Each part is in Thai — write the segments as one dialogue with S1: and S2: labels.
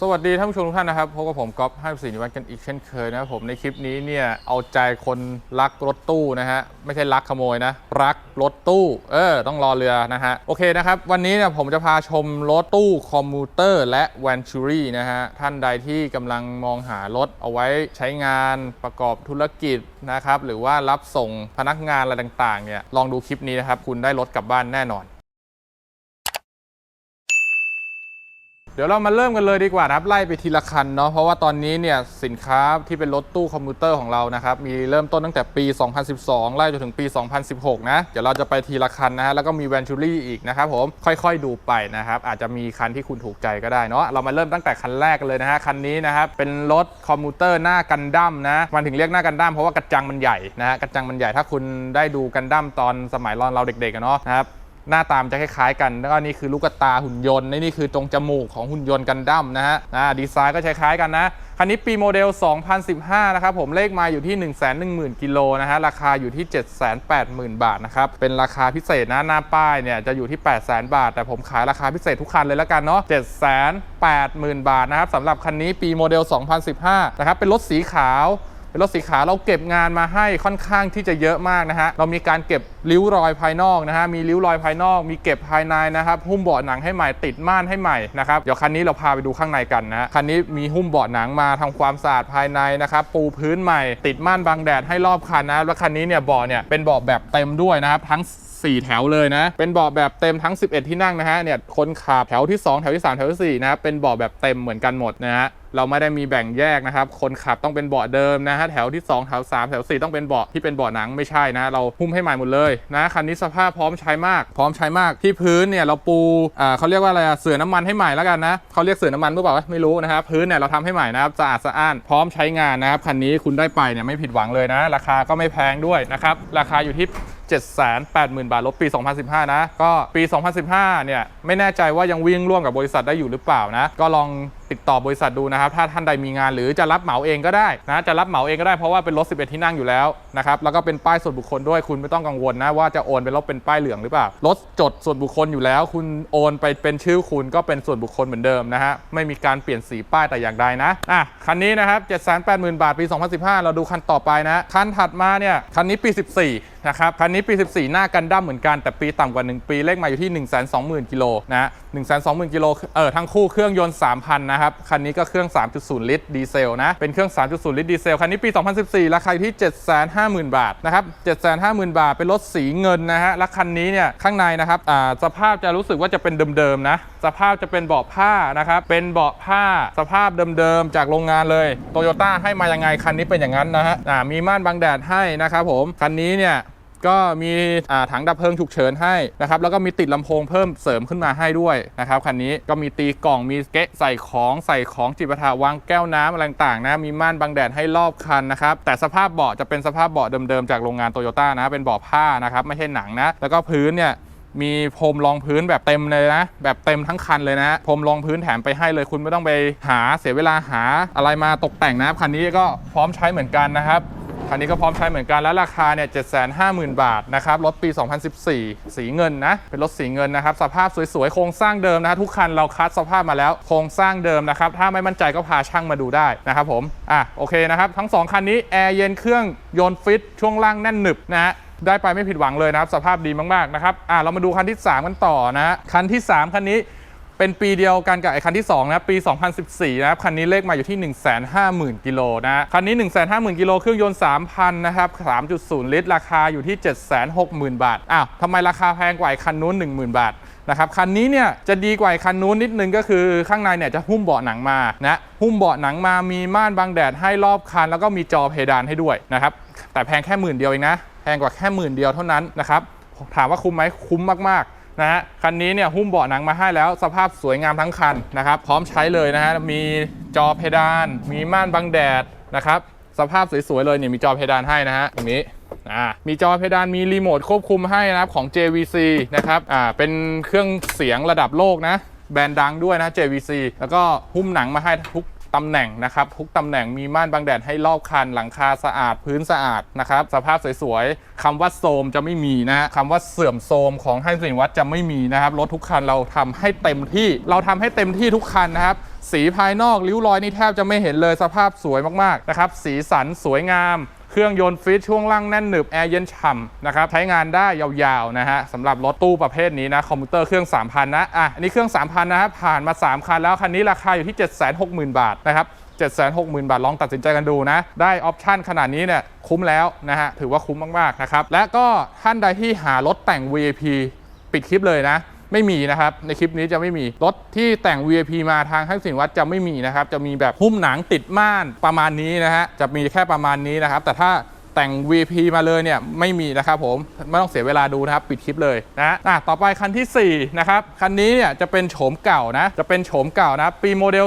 S1: สวัสดีท่านผู้ชมทุกท่านนะครับพบกับผมก๊อฟห้าสินิวัฒน์กันอีกเช่นเคยนะครับผมในคลิปนี้เนี่ยเอาใจคนรักรถตู้นะฮะไม่ใช่รักขโมยนะ รักรถตู้ เออ ต้องรอเรือนะฮะ โอเคนะครับ วันนี้เนี่ยผมจะพาชมรถตู้คอมมูเตอร์และแวนชูรี่นะฮะ ท่านใดที่กำลังมองหารถเอาไว้ใช้งานประกอบธุรกิจนะครับหรือว่ารับส่งพนักงานอะไรต่างๆเนี่ยลองดูคลิปนี้นะครับคุณได้รถกลับบ้านแน่นอน เดี๋ยวเรามาเริ่มกันเลยดีกว่านะครับไล่ไปทีละคันเนาะเพราะว่าตอนนี้เนี่ยสินค้าที่เป็นรถตู้คอมพิวเตอร์ของเรานะครับมีเริ่มต้นตั้งแต่ปี 2012 ไล่จนถึงปี 2016 นะ เดี๋ยวเราจะไปทีละคันนะฮะแล้วก็มีแวนชูรี่อีกนะครับผมค่อยๆดูไปนะครับอาจจะมีคันที่คุณถูกใจก็ได้เนาะเรามาเริ่มตั้งแต่คันแรกเลยนะฮะคันนี้นะครับเป็นรถคอมพิวเตอร์หน้ากันดั้มนะมันถึงเรียกหน้ากันดั้มเพราะว่ากระจังมันใหญ่นะฮะกระจังมันใหญ่ถ้าคุณได้ดูกันดั้มตอนสมัยเราเด็กๆเนาะนะครับ หน้าตามจะคล้ายๆกัน แล้วก็นี่คือลูกตาหุ่นยนต์นี่คือตรงจมูกของหุ่นยนต์กันดั้มนะฮะดีไซน์ก็คล้ายๆกันนะ คันนี้ปีโมเดล 2015 นะครับผมเลขมาอยู่ที่ 110,000 กิโลนะฮะ ราคาอยู่ที่ 780,000 บาทนะครับ เป็นราคาพิเศษนะ หน้าป้ายเนี่ยจะอยู่ที่ 800,000 บาท แต่ผมขายราคาพิเศษทุกคันเลยแล้วกันเนาะ780,000 บาทนะครับสำหรับคันนี้ปีโมเดล 2015 นะครับ เป็นรถสีขาว เป็นรถสีขาวเราเก็บงานมาให้ค่อนข้างที่จะเยอะมากนะฮะเรามีการเก็บริ้วรอยภายนอกนะฮะมีริ้วรอยภายนอก มีเก็บภายในนะครับหุ้มเบาะหนังให้ใหม่ติดม่านให้ใหม่นะครับเดี๋ยวคันนี้เราพาไปดูข้างในกันนะคันนี้มีหุ้มเบาะหนังมาทำความสะอาดภายในนะครับปูพื้นใหม่ ติดม่านบังแดดให้รอบคันนะแล้วคันนี้เนี่ยเบาะเนี่ยเป็นเบาะแบบเต็มด้วยนะครับทั้ง 4 แถวเลยนะ เป็นเบาะแบบเต็มทั้ง 11 ที่นั่งนะฮะ เนี่ย คนขับแถวที่ 2 แถวที่ 3 แถวที่ 4 นะ เป็นเบาะแบบเต็มเหมือนกันหมดนะฮะเราไม่ได้มีแบ่งแยกนะครับ คนขับต้องเป็นเบาะเดิมนะฮะ แถวที่ 2 แถว 3 แถว 4 ต้องเป็นเบาะที่เป็นเบาะหนังไม่ใช่นะ เราหุ้มให้ใหม่หมดเลยนะ คันนี้สภาพพร้อมใช้มาก พร้อมใช้มาก ที่พื้นเนี่ยเราปู อ่าเขาเรียกว่าอะไรอะเสื่อน้ำมันให้ใหม่แล้วกันนะ เขาเรียกเสื่อน้ำมันหรือเปล่าไม่รู้นะครับ พื้นเนี่ยเราทำให้ใหม่นะครับสะอาดสะอ้าน พร้อมใช้งานนะครับ คันนี้คุณได้ไปเนี่ยไม่ผิดหวังเลยนะ ราคาก็ไม่แพงด้วยนะครับ ราคาอยู่ที่ 780,000 บาทลบปี 2015 นะ ก็ปี 2015 เนี่ย ไม่แน่ใจว่ายังวิ่งร่วมกับบริษัทได้อยู่หรือเปล่านะ ก็ลอง ติดต่อบริษัทดูนะครับ ถ้าท่านใดมีงานหรือจะรับเหมาเองก็ได้นะจะรับเหมาเองก็ได้เพราะว่าเป็นรถ 11 ที่นั่งอยู่แล้วนะครับแล้วก็เป็นป้ายส่วนบุคคลด้วยคุณไม่ต้องกังวลนะว่าจะโอนเป็นรถเป็นป้ายเหลืองหรือเปล่ารถจดส่วนบุคคลอยู่แล้ว คุณโอนไปเป็นชื่อคุณก็เป็นส่วนบุคคลเหมือนเดิมนะฮะไม่มีการเปลี่ยนสีป้ายแต่อย่างใดนะอะคันนี้นะครับ780,000 บาทปี 2015 เราดูคันต่อไปนะคันถัดมาเนี่ยคันนี้ปี 14นะครับคันนี้ปี 14 หน้ากันดั้มเหมือนกันแต่ปีต่ำกว่า 1 ปีเลขมาอยู่ที่ 120,000กิโลนะ120,000กิโลเออทั้งคู่เครื่องยนต์3,000นะครับ คันนี้ก็เครื่อง 3.0 ลิตรดีเซลนะ เป็นเครื่อง 3.0 ลิตรดีเซล คันนี้ปี 2014 ราคาอยู่ที่ 750,000 บาทนะครับ 750,000 บาท เป็นรถสีเงินนะฮะ และคันนี้เนี่ยข้างในนะครับอ่าสภาพจะรู้สึกว่าจะเป็นเดิมๆนะ สภาพจะเป็นเบาะผ้านะครับ เป็นเบาะผ้าสภาพเดิมๆจากโรงงานเลยโตโยต้าให้มายังไงคันนี้เป็นอย่างนั้นนะฮะมีม่านบังแดดให้นะครับผม คันนี้เนี่ย ก็มีถังดับเพลิงฉุกเฉินให้นะครับแล้วก็มีติดลำโพงเพิ่มเสริมขึ้นมาให้ด้วยนะครับคันนี้ก็มีตีกล่องมีเกะใส่ของใส่ของจิปาถาวางแก้วน้ำอะไรต่างๆนะมีม่านบังแดดให้รอบคันนะครับแต่สภาพเบาะจะเป็นสภาพเบาะเดิมๆจากโรงงานโตโยต้านะเป็นเบาะผ้านะครับไม่ใช่หนังนะแล้วก็พื้นเนี่ยมีพรมรองพื้นแบบเต็มเลยนะ แบบเต็มทั้งคันเลยนะพรมรองพื้นแถมไปให้เลยคุณไม่ต้องไปหาเสียเวลาหาอะไรมาตกแต่งนะครับคันนี้ก็พร้อมใช้เหมือนกันนะครับ คันนี้ก็พร้อมใช้เหมือนกันแล้วราคาเนี่ย 750,000 บาทนะครับ รถปี 2014 สีเงินนะ เป็นรถสีเงินนะครับ สภาพสวยๆ โครงสร้างเดิมนะทุกคันเราคัดสภาพมาแล้ว โครงสร้างเดิมนะครับ ถ้าไม่มั่นใจก็พาช่างมาดูได้นะครับผม อะโอเคนะครับ ทั้ง 2 คันนี้แอร์เย็นเครื่องยนต์ฟิต ช่วงล่างแน่นหนึบนะฮะได้ไปไม่ผิดหวังเลยนะครับ สภาพดีมากๆนะครับ อะเรามาดูคันที่ 3 กันต่อนะฮะคันที่ 3 คันนี้ เป็นปีเดียวกันกับไอ้คันที่2นะครับปี 2014 นะครับ คันนี้เลขมาอยู่ที่ 150,000 กิโลนะคันนี้ 150,000 กิโลเครื่องยนต์ 3,000 นะครับ 3.0 ลิตร ราคาอยู่ที่ 760,000 บาท อ้าวทำไมราคาแพงกว่าไอ้คันนู้น 10,000 บาทนะครับคันนี้เนี่ยจะดีกว่าไอคันนู้นนิดนึงก็คือข้างในเนี่ยจะหุ้มเบาะหนังมานะหุ้มเบาะหนังมามีม่านบังแดดให้รอบคัน แล้วก็มีจอเพดานให้ด้วยนะครับแต่แพงแค่หมื่นเดียวเองนะแพงกว่าแค่หมื่นเดียวเท่านั้นนะครับถามว่าคุ้มไหมคุ้มมากๆ นะฮะคันนี้เนี่ยหุ้มเบาะหนังมาให้แล้วสภาพสวยงามทั้งคันนะครับ พร้อมใช้เลยนะฮะมีจอเพดาน มีม่านบังแดดนะครับสภาพสวยๆเลยเนี่ยมีจอเพดานให้นะฮะตรงนี้อ่ามีจอเพดานมีรีโมทควบคุมให้นะครับของ JVC นะครับอ่าเป็นเครื่องเสียงระดับโลกนะแบรนด์ดังด้วยนะ JVC แล้วก็หุ้มหนังมาให้ทุก ตำแหน่งนะครับทุกตำแหน่งมีม่านบังแดดให้รอบคัน หลังคาสะอาดพื้นสะอาดนะครับสภาพสวยๆคำว่าโทมจะไม่มีนะคำว่าเสื่อมโทมของให้สินวัตจะไม่มีนะครับรถทุกคันเราทำให้เต็มที่ เราทำให้เต็มที่ทุกคันนะครับสีภายนอกริ้วรอยนี่แทบจะไม่เห็นเลยสภาพสวยมากๆนะครับสีสันสวยงาม เครื่องยนต์ฟิตช่วงล่างแน่นหนึบ แอร์เย็นฉ่ำนะครับใช้งานได้ยาวๆนะฮะสำหรับรถตู้ประเภทนี้นะคอมพิวเตอร์เครื่อง 3,000 นะอะอันนี้เครื่อง 3,000 นะครับผ่านมา 3 คันแล้วคันนี้ราคาอยู่ที่ 760,000 บาทนะครับ760,000 บาท ลองตัดสินใจกันดูนะ ได้ออปชันขนาดนี้เนี่ยคุ้มแล้วนะฮะถือว่าคุ้มมากๆนะครับและก็ท่านใดที่หารถแต่ง VIP ปิดคลิปเลยนะ ไม่มีนะครับในคลิปนี้จะไม่มีรถที่แต่ง VIP มาทางห้างสินวัตจะไม่มีนะครับจะมีแบบหุ้มหนังติดม่านประมาณนี้นะฮะจะมีแค่ประมาณนี้นะครับ แต่ถ้าแต่ง VIP มาเลยเนี่ยไม่มีนะครับผมไม่ต้องเสียเวลาดูนะครับปิดคลิปเลยนะอะต่อไปคันทีสี่ 4 นะครับ คันนี้เนี่ยจะเป็นโฉมเก่านะจะเป็นโฉมเก่านะปีโมเดล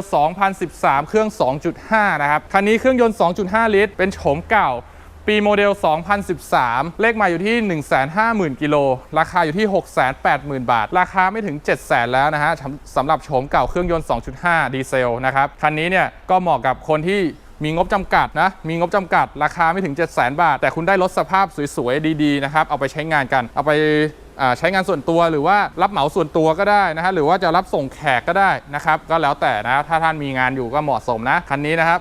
S1: 2013 เครื่อง 2.5 นะครับ คันนี้เครื่องยนต์ 2.5 ลิตร เป็นโฉมเก่า ปีโมเดล 2013 เลขมาอยู่ที่ 150,000 กิโล ราคาอยู่ที่ 680,000 บาท ราคาไม่ถึง 700,000 แล้วนะฮะสำหรับโฉมเก่าเครื่องยนต์ 2.5 ดีเซลนะครับ คันนี้เนี่ยก็เหมาะกับคนที่มีงบจำกัดนะ มีงบจำกัด ราคาไม่ถึง700,000 บาท แต่คุณได้รถสภาพสวยๆ ดีๆ นะครับ เอาไปใช้งานกัน เอาไปใช้งานส่วนตัวหรือว่ารับเหมาส่วนตัวก็ได้นะฮะ หรือว่าจะรับส่งแขกก็ได้นะครับ ก็แล้วแต่นะ ถ้าท่านมีงานอยู่ก็เหมาะสมนะ คันนี้นะครับ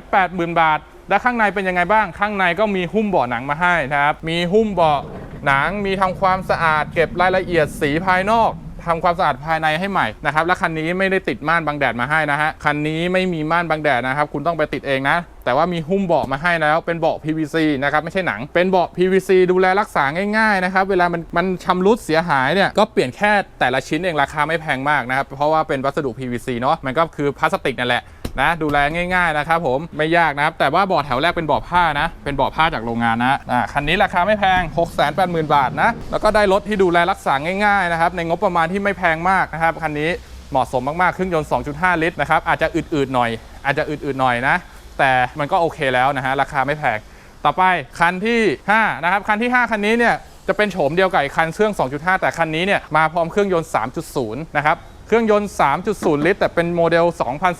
S1: 680,000 บาท แล้วข้างในเป็นยังไงบ้าง ข้างในก็มีหุ้มเบาะหนังมาให้นะครับ มีหุ้มเบาะหนัง มีทำความสะอาด เก็บรายละเอียดสีภายนอกทำความสะอาดภายในให้ใหม่นะครับ และคันนี้ไม่ได้ติดม่านบังแดดมาให้นะฮะ คันนี้ไม่มีม่านบังแดดนะครับ คุณต้องไปติดเองนะ แต่ว่ามีหุ้มเบาะมาให้แล้ว เป็นเบาะ PVC นะครับ ไม่ใช่หนัง เป็นเบาะ PVC ดูแลรักษาง่ายๆนะครับ เวลามันมันชำรุดเสียหายเนี่ย ก็เปลี่ยนแค่แต่ละชิ้นเองราคาไม่แพงมากนะครับ เพราะว่าเป็นวัสดุ PVC เนาะ มันก็คือพลาสติกนั่นแหละ นะดูแลง่ายๆนะครับผมไม่ยากนะครับแต่ว่าบาะแถวแรกเป็นบาะผ้านะ เป็นบาะผ้าจากโรงงานนะอ่าคันนี้ราคาไม่แพง 680,000 บาทนะแล้วก็ได้รถที่ดูแลรักษาง่ายๆนะครับในงบประมาณที่ไม่แพงมากนะครับคันนี้เหมาะสมมากๆเครื่องยนต์ 2.5 ลิตรนะครับอาจจะอืดๆหน่อย อาจจะอืดๆหน่อยนะ แต่มันก็โอเคแล้วนะฮะราคาไม่แพงต่อไปคันที่5นะครับคันที่ 5 คันนี้เนี่ยจะเป็นโฉมเดียวกับคันเครื่อง 2.5 แต่คันนี้เนี่ยมาพร้อมเครื่องยนต์ 3.0 นะครับ เครื่องยนต์ 3.0 ลิตร แต่เป็นโมเดล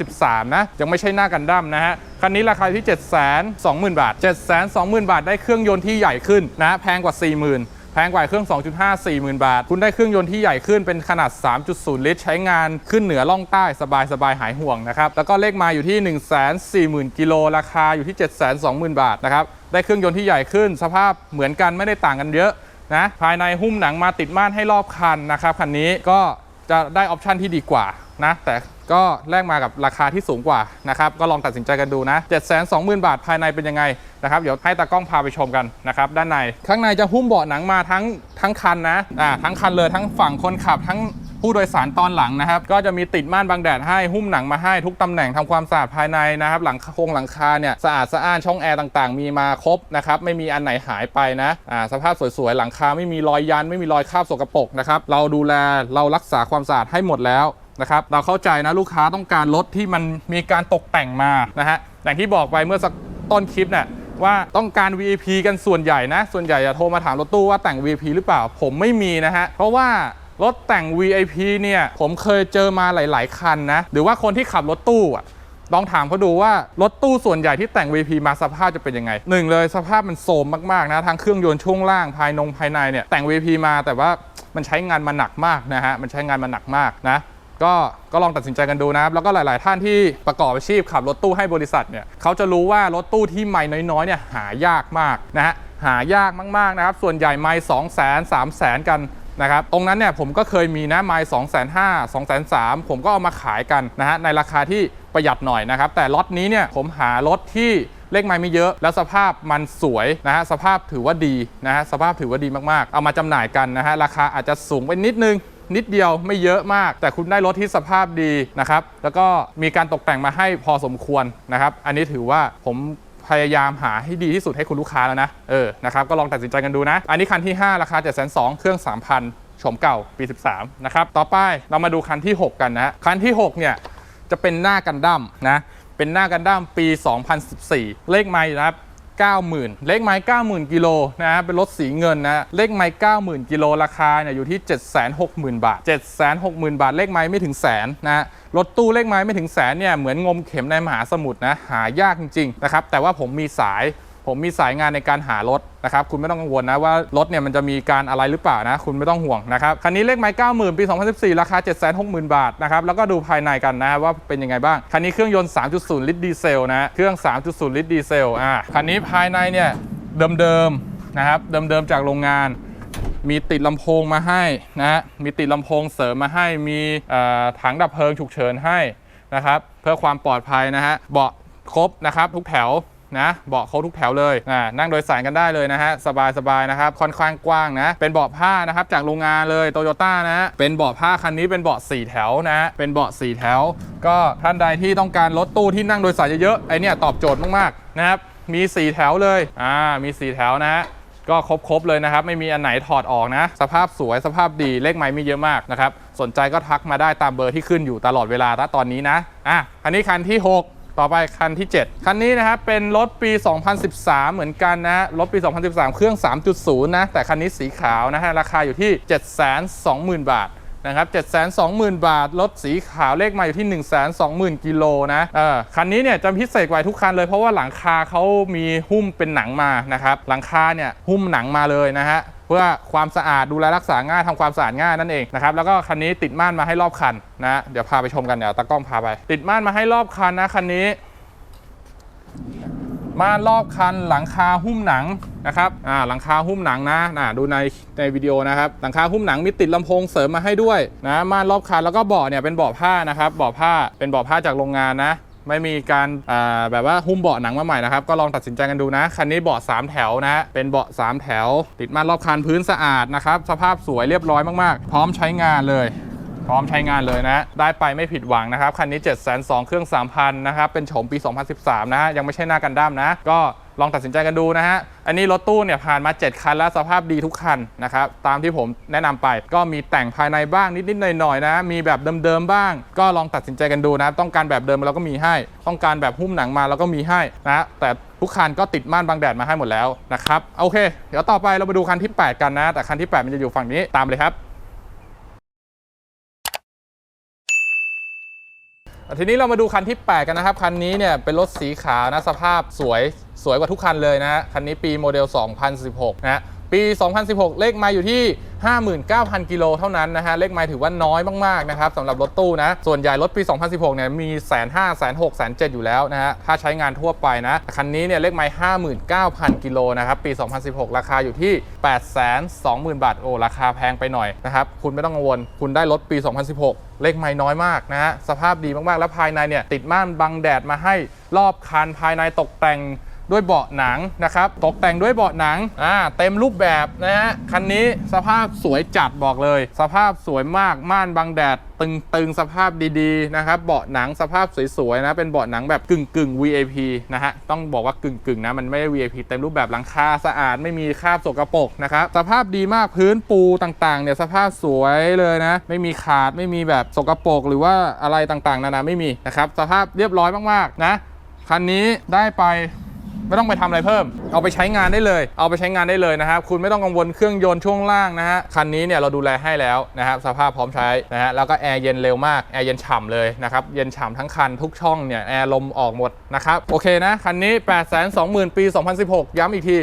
S1: 2013 นะ ยังไม่ใช่หน้ากันดั้มนะฮะ คันนี้ราคาที่ 720,000 บาท 720,000 บาท ได้เครื่องยนต์ที่ใหญ่ขึ้นนะ แพงกว่า 40,000แพงกว่าเครื่อง 2.5 40,000 บาท คุณได้เครื่องยนต์ที่ใหญ่ขึ้นเป็นขนาด 3.0 ลิตร ใช้งานขึ้นเหนือล่องใต้สบายสบายหายห่วงนะครับ แล้วก็เลขมาอยู่ที่ 140,000 กิโล ราคาอยู่ที่ 720,000 บาทนะครับ ได้เครื่องยนต์ที่ใหญ่ขึ้น สภาพเหมือนกันไม่ได้ต่างกันเยอะนะ ภายในหุ้มหนังมาติดม่านให้รอบคันนะครับคันนี้ก็ จะได้ออปชันที่ดีกว่านะแต่ก็แลกมากับราคาที่สูงกว่านะครับก็ลองตัดสินใจกันดูนะ720,000 บาทภายในเป็นยังไงนะครับเดี๋ยวให้ตากล้องพาไปชมกันนะครับด้านในข้างในจะหุ้มเบาะหนังมาทั้งทั้งคันนะอ่าทั้งคันเลยทั้งฝั่งคนขับทั้ง ผู้โดยสารตอนหลังนะครับ ก็จะมีติดม่านบังแดดให้หุ้มหนังมาให้ทุกตำแหน่งทำความสะอาดภายในนะครับ หลังโครงหลังคาเนี่ยสะอาดสะอ้านช่องแอร์ต่างๆ มีมาครบนะครับไม่มีอันไหนหายไปนะอ่าสภาพสวยๆหลังคาไม่มีรอยยันไม่มีรอยคราบสกปรกนะครับเราดูแลเรารักษาความสะอาดให้หมดแล้วนะครับเราเข้าใจนะลูกค้าต้องการรถที่มันมีการตกแต่งมานะฮะอย่างที่บอกไปเมื่อสักต้นคลิปเนี่ยว่าต้องการ VIP กันส่วนใหญ่นะ ส่วนใหญ่จะโทรมาถามรถตู้ว่าแต่ง VIP หรือเปล่า ผมไม่มีนะฮะ เพราะว่า รถแต่ง VIP เนี่ย ผมเคยเจอมาหลาย ๆ คันนะ หรือว่าคนที่ขับรถตู้อะลองถามเขาดูว่ารถตู้ส่วนใหญ่ที่แต่ง VIP มาสภาพจะเป็นยังไงหนึ่งเลยสภาพมันโทรมมากๆนะทางเครื่องยนต์ช่วงล่างภายนงภายในเนี่ยแต่ง VIP มาแต่ว่ามันใช้งานมาหนักมากนะฮะมันใช้งานมาหนักมากนะก็ก็ลองตัดสินใจกันดูนะครับแล้วก็หลาย ๆ ท่านที่ประกอบอาชีพขับรถตู้ให้บริษัทเนี่ยเขาจะรู้ว่ารถตู้ที่ไม่น้อย ๆ เนี่ยหายากมากนะฮะหายากมาก ๆ นะครับส่วนใหญ่ไม่สองแสนสามแสนกัน นะครับตรงนั้นเนี่ยผมก็เคยมีนะไม่สองแสนห้าสองแสนสามผมก็เอามาขายกันนะฮะในราคาที่ประหยัดหน่อยนะครับ แต่ล็อตนี้เนี่ยผมหารถที่เลขไม้ไม่เยอะ แล้วสภาพมันสวยนะฮะสภาพถือว่าดีนะฮะสภาพถือว่าดีมากๆ เอามาจำหน่ายกันนะฮะราคาอาจจะสูงไปนิดนึงนิดเดียวไม่เยอะมาก แต่คุณได้รถที่สภาพดีนะครับ แล้วก็มีการตกแต่งมาให้พอสมควรนะครับ อันนี้ถือว่าผม พยายามหาให้ดีที่สุดให้คุณลูกค้าแล้วนะ เออ นะครับ ก็ลองตัดสินใจกันดูนะ อันนี้คันที่ 5 ราคา 7 2 0 0เครื่อง 3,000 ชมเก่า ปี 13 นะครับ ต่อไปเรามาดูคันที่ 6 กันนะ คันที่ 6 เนี่ย จะเป็นหน้ากันดั้มนะ เป็นหน้ากันดั้มปี 2014 เลขไม้นะครับ 90,000 เลขไม้ 90,000 กิโลนะฮะเป็นรถสีเงินนะเลขไม้ 90,000 กิโลราคาเนี่ยอยู่ที่ 760,000 บาท 760,000 บาท เลขไม้ไม่ถึงแสนนะฮะรถตู้เลขไม้ไม่ถึงแสนเนี่ยเหมือนงมเข็มในมหาสมุทรนะหายากจริงๆนะครับแต่ว่าผมมีสาย ผมมีสายงานในการหารถนะครับคุณไม่ต้องกังวลนะว่ารถเนี่ยมันจะมีการอะไรหรือเปล่านะ คุณไม่ต้องห่วงนะครับคันนี้เลขไม้90,000 ปี 2014 ราคา 760,000 บาทนะครับแล้วก็ดูภายในกันนะว่าเป็นยังไงบ้าง คันนี้เครื่องยนต์ 3.0 ลิตรดีเซลนะเครื่อง 3.0 ลิตรดีเซลอ่าคันนี้ภายในเนี่ยเดิมๆนะครับเดิมๆจากโรงงานมีติดลำโพงมาให้นะฮะ มีติดลำโพงเสริมมาให้ มีถังดับเพลิงฉุกเฉินให้นะครับ เพื่อความปลอดภัยนะฮะ เบาะครบนะครับทุกแถว นะเบาะครบทุกแถวเลยนะนั่งโดยสารกันได้เลยนะฮะสบายๆนะครับค่อนข้างกว้างนะเป็นเบาะผ้านะครับจากโรงงานเลยโตโยต้านะเป็นเบาะผ้าคันนี้เป็นเบาะ4แถวนะฮะเป็นเบาะ4แถว ก็ท่านใดที่ต้องการรถตู้ที่นั่งโดยสารเยอะๆไอเนี่ยตอบโจทย์มากๆนะครับมี 4 แถวเลยอ่ามี 4 แถวนะฮะก็ครบๆเลยนะครับ ไม่มีอันไหนถอดออกนะ สภาพสวยสภาพดีเลขไม้มีเยอะมากนะครับ สนใจก็ทักมาได้ตามเบอร์ที่ขึ้นอยู่ตลอดเวลาณตอนนี้นะอะอันนี้คันที่ 6 ต่อไปคันที่ 7 คันนี้นะครับเป็นรถปี 2013 เหมือนกันนะรถปี 2013 เครื่อง 3.0 นะ แต่คันนี้สีขาวนะฮะ ราคาอยู่ที่ 720,000 บาทนะครับ720,000 บาท รถสีขาวเลขมาอยู่ที่ 120,000 กิโลนะเออคันนี้เนี่ยจะพิเศษกว่าทุกคันเลยเพราะว่าหลังคาเขามีหุ้มเป็นหนังมานะครับ หลังคาเนี่ยหุ้มหนังมาเลยนะฮะ เพื่อความสะอาดดูแลรักษาง่ายทำความสะอาดง่ายนั่นเองนะครับแล้วก็คันนี้ติดม่านมาให้รอบคันนะเดี๋ยวพาไปชมกันเดี๋ยวตากล้องพาไป ติดม่านมาให้รอบคันนะคันนี้ม่านรอบคันหลังคาหุ้มหนังนะครับอ่าหลังคาหุ้มหนังนะน่ะดูในในวิดีโอนะครับหลังคาหุ้มหนังมีติดลำโพงเสริมมาให้ด้วยนะม่านรอบคันแล้วก็เบาะเนี่ยเป็นเบาะผ้านะครับเบาะผ้าเป็นเบาะผ้าจากโรงงานนะ ไม่มีการอ่าแบบว่าหุ้มเบาะหนังมาใหม่นะครับ ก็ลองตัดสินใจกันดูนะ คันนี้เบาะ3 แถวนะ เป็นเบาะ3 แถว ติดม่านรอบคันพื้นสะอาดนะครับ สภาพสวยเรียบร้อยมากๆ พร้อมใช้งานเลย พร้อมใช้งานเลยนะ ได้ไปไม่ผิดหวังนะครับ คันนี้ 7 2 0 0 0เครื่อง 3,000 นะครับ เป็นโฉมปี 2013 นะฮะยังไม่ใช่หน้ากันดั้มนะ ก็ ลองตัดสินใจกันดูนะฮะ อันนี้รถตู้เนี่ยผ่านมา 7 คันแล้วสภาพดีทุกคันนะครับ ตามที่ผมแนะนำไป ก็มีแต่งภายในบ้างนิด ๆ หน่อย ๆ นะ มีแบบเดิม ๆ บ้าง ก็ลองตัดสินใจกันดูนะ ต้องการแบบเดิมเราก็มีให้ ต้องการแบบหุ้มหนังมาเราก็มีให้นะ แต่ทุกคันก็ติดม่านบังแดดมาให้หมดแล้วนะครับ โอเค เดี๋ยวต่อไปเรามาดูคันที่ 8 กันนะ แต่คันที่ 8 มันจะอยู่ฝั่งนี้ ตามเลยครับ ทีนี้เรามาดูคันที่ 8 กันนะครับ คันนี้เนี่ยเป็นรถสีขาวนะสภาพสวยสวยกว่าทุกคันเลยนะคันนี้ปีโมเดล 2016 นะฮะ ปี 2016 เลขไมาอยู่ที่ 59,000 กิโลเท่านั้นนะฮะ เลขไมาถือว่าน้อยมาก ๆ นะครับสำหรับรถตู้นะ ส่วนใหญ่รถปี 2016 เนี่ย มี1 5 0 0 0 0 6 0 0 0อยู่แล้วนะฮะ ถ้าใช้งานทั่วไปนะ คันนี้เนี่ย เลขไม้59,000 กิโลนะครับ ปี 2016 ราคาอยู่ที่ 820,000 บาท โอ้ ราคาแพงไปหน่อยนะครับ คุณไม่ต้องกังวล คุณได้รถปี 2016 เลขไม้น้อยมากนะฮะ สภาพดีมากๆ แล้วภายในเนี่ย ติดม่านบังแดดมาให้รอบคันภายในตกแต่ง ด้วยเบาะหนังนะครับ ตกแต่งด้วยเบาะหนังอ่าเต็มรูปแบบนะฮะคันนี้สภาพสวยจัดบอกเลย สภาพสวยมากม่านบังแดดตึงตึงสภาพดีๆ นะครับ เบาะหนังสภาพสวยๆ นะ เป็นเบาะหนังแบบกึ่งกึ่ง VIP นะฮะ ต้องบอกว่ากึ่งกึ่งนะ มันไม่ได้ VIP เต็มรูปแบบหลังคาสะอาด ไม่มีคราบสกปรกนะครับ สภาพดีมากพื้นปูต่างๆ เนี่ยสภาพสวยเลยนะ ไม่มีขาด ไม่มีแบบสกปรกหรือว่าอะไรต่างๆ นานา ไม่มีนะครับ สภาพเรียบร้อยมากๆ นะ คันนี้ได้ไป ไม่ต้องไปทำอะไรเพิ่ม เอาไปใช้งานได้เลย เอาไปใช้งานได้เลยนะครับ คุณไม่ต้องกังวลเครื่องยนต์ช่วงล่างนะฮะ คันนี้เนี่ยเราดูแลให้แล้วนะครับ สภาพพร้อมใช้นะฮะ แล้วก็แอร์เย็นเร็วมาก แอร์เย็นฉ่ำเลยนะครับ เย็นฉ่ำทั้งคันทุกช่องเนี่ย แอร์ลมออกหมดนะครับ โอเคนะ คันนี้ 820,000 ปี 2016 ย้ำอีกที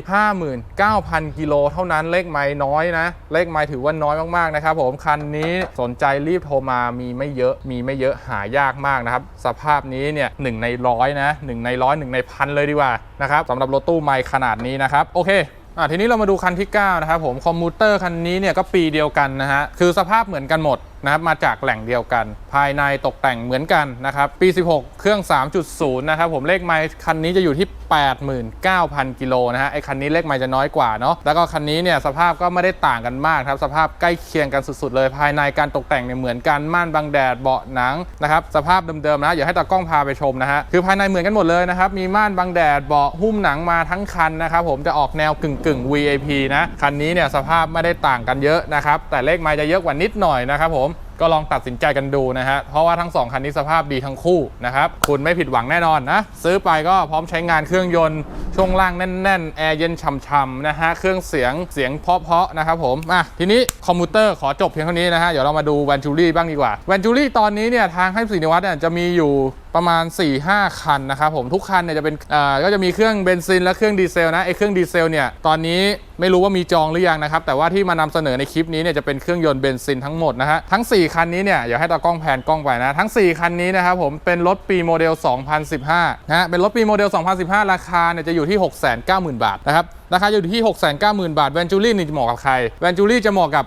S1: 59,000 กิโลเท่านั้น เลขไม่น้อยนะ เลขไม่ถือว่าน้อยมากๆนะครับผม คันนี้สนใจรีบโทรมา มีไม่เยอะ มีไม่เยอะหายากมากนะครับ สภาพนี้เนี่ยหนึ่งในร้อยนะหในร้อยหในพันเลยดีกว่านะครับสำหรับรถตู้ไมค์ขนาดนี้นะครับโอเคอะทีนี้เรามาดูคันที่ 9 นะครับผมคอมมูเตอร์คันนี้เนี่ยก็ปีเดียวกันนะฮะคือสภาพเหมือนกันหมด นะครับมาจากแหล่งเดียวกัน ภายในตกแต่งเหมือนกันนะครับ ปี 16 เครื่อง 3.0 นะครับ ผมเลขไมล์คันนี้จะอยู่ที่ 89,000 กิโลนะฮะไอคันนี้เลขไมล์จะน้อยกว่าเนาะแล้วก็คันนี้เนี่ยสภาพก็ไม่ได้ต่างกันมากครับ สภาพใกล้เคียงกันสุดๆเลย ภายในการตกแต่งเนี่ยเหมือนกันม่านบังแดดเบาะหนังนะครับสภาพเดิมๆนะอย่าให้ตากล้องพาไปชมนะฮะคือภายในเหมือนกันหมดเลยนะครับมีม่านบังแดดเบาะหุ้มหนังมาทั้งคันนะครับผมจะออกแนวกึ่งๆ VIP นะคันนี้เนี่ยสภาพไม่ได้ต่างกันเยอะนะครับแต่เลขไมล์จะเยอะกว่านิดหน่อยนะครับผม ก็ลองตัดสินใจกันดูนะฮะ เพราะว่าทั้ง 2 คันนี้สภาพดีทั้งคู่นะครับ คุณไม่ผิดหวังแน่นอนนะ ซื้อไปก็พร้อมใช้งานเครื่องยนต์ ช่วงล่างแน่นๆ แอร์เย็นช่ำๆนะฮะ เครื่องเสียงเสียงเพาะๆนะครับผมอะทีนี้คอมพิวเตอร์ขอจบเพียงเท่านี้นะฮะ เดี๋ยวเรามาดูแวนจูรี่บ้างดีกว่าแวนจูรี่ตอนนี้เนี่ยทางให้ศรีนิวัตเนี่ยจะมีอยู่ ประมาณ 4-5 คันนะครับผมทุกคันเนี่ยจะเป็นอ่าก็จะมีเครื่องเบนซินและเครื่องดีเซลนะไอเครื่องดีเซลเนี่ยตอนนี้ไม่รู้ว่ามีจองหรือยังนะครับแต่ว่าที่มานำเสนอในคลิปนี้เนี่ยจะเป็นเครื่องยนต์เบนซินทั้งหมดนะฮะทั้ง 4 คันนี้เนี่ยเดี๋ยวให้ตากล้องแผนกล้องไปนะทั้ง 4 คันนี้นะครับผมเป็นรถปีโมเดล 2015นะฮะเป็นรถปีโมเดล 2015 ราคาเนี่ยจะอยู่ที่ 690,000 บาทนะครับ ราคาอยู่ที่ 690,000 บาทแวนจูรี่นี่จะเหมาะกับใครแวนจูรี่จะเหมาะกับ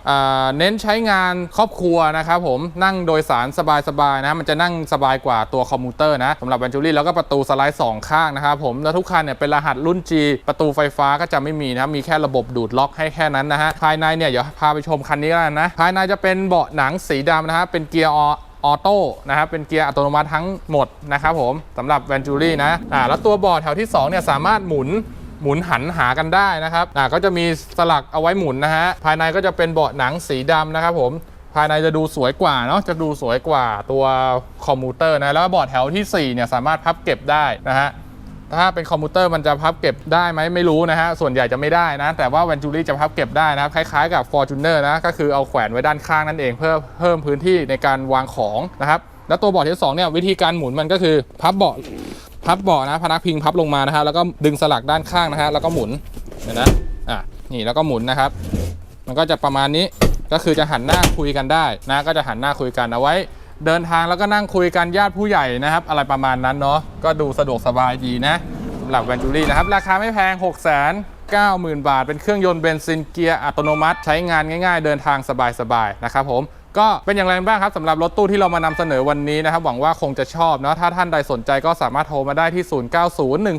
S1: เน้นใช้งานครอบครัวนะครับผมนั่งโดยสารสบายๆนะมันจะนั่งสบายกว่าตัวคอมพิวเตอร์นะสำหรับแวนจูรี่แล้วก็ประตูสไลด์2ข้างนะครับผมแล้วทุกคันเนี่ยเป็นรหัสรุ่น G ประตูไฟฟ้าก็จะไม่มีนะมีแค่ระบบดูดล็อกให้แค่นั้นนะฮะภายในเนี่ยเดี๋ยวพาไปชมคันนี้กันนะภายในจะเป็นเบาะหนังสีดำนะฮะเป็นเกียร์ออออโต้นะครับเป็นเกียร์อัตโนมัติทั้งหมดนะครับผมสำหรับแวนจูรี่นะอ่าแล้วตัวบอร์ดแถวที่2เนี่ยสามารถหมุน หมุนหันหากันได้นะครับอ่าก็จะมีสลักเอาไว้หมุนนะฮะภายในก็จะเป็นเบาะหนังสีดำนะครับผมภายในจะดูสวยกว่าเนาะจะดูสวยกว่าตัวคอมพิวเตอร์นะแล้วบอร์ดแถวทีสี่4เนี่ยสามารถพับเก็บได้นะฮะถ้าเป็นคอมพิวเตอร์มันจะพับเก็บได้ไหมไม่รู้นะฮะส่วนใหญ่จะไม่ได้นะ แต่ว่า v วนจูรี่จะพับเก็บได้นะครับคล้ายๆกับ Fortuner นะก็คือเอาแขวนไว้ด้านข้างนั่นเองเพื่อเพิ่มพื้นที่ในการวางของนะครับแล้วตัวเบาะที่สองเนี่ยวิธีการหมุนมันก็คือพับเบาะ พับเบาะนะพนักพิงพับลงมานะฮะแล้วก็ดึงสลักด้านข้างนะฮะแล้วก็หมุนเห็นนะอะนี่แล้วก็หมุนนะครับ มันก็จะประมาณนี้ก็คือจะหันหน้าคุยกันได้นะก็จะหันหน้าคุยกันเอาไว้ เดินทางแล้วก็นั่งคุยกันญาติผู้ใหญ่นะครับ อะไรประมาณนั้นเนาะก็ดูสะดวกสบายดีนะสำหรับแวนจูรี่นะครับราคาไม่แพง6 9 0 0 0 0 บาท เป็นเครื่องยนต์เบนซินเกียร์อัตโนมัติ ใช้งานง่าย ๆ เดินทางสบายๆนะครับผม ก็เป็นอย่างไรบ้างครับสำหรับรถตู้ที่เรามานำเสนอวันนี้นะครับ หวังว่าคงจะชอบเนาะถ้าท่านใดสนใจก็สามารถโทรมาได้ที่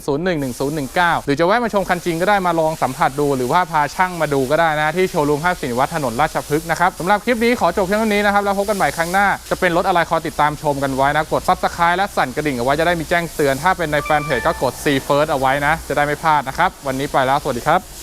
S1: 0901011019 หรือจะแวะมาชมคันจริงก็ได้มาลองสัมผัสดูหรือว่าพาช่างมาดูก็ได้นะที่โชว์รูมห้าสินวัฒน์ถนนราชพฤกษ์นะครับสำหรับคลิปนี้ขอจบเพียงเท่านี้นะครับแล้วพบกันใหม่ครั้งหน้าจะเป็นรถอะไรคอยติดตามชมกันไว้นะกด subscribe และสั่นกระดิ่งเอาไว้จะได้มีแจ้งเตือนถ้าเป็นในแฟนเพจก็กด see first เอาไว้นะ จะได้ไม่พลาดนะครับ วันนี้ไปแล้ว สวัสดีครับ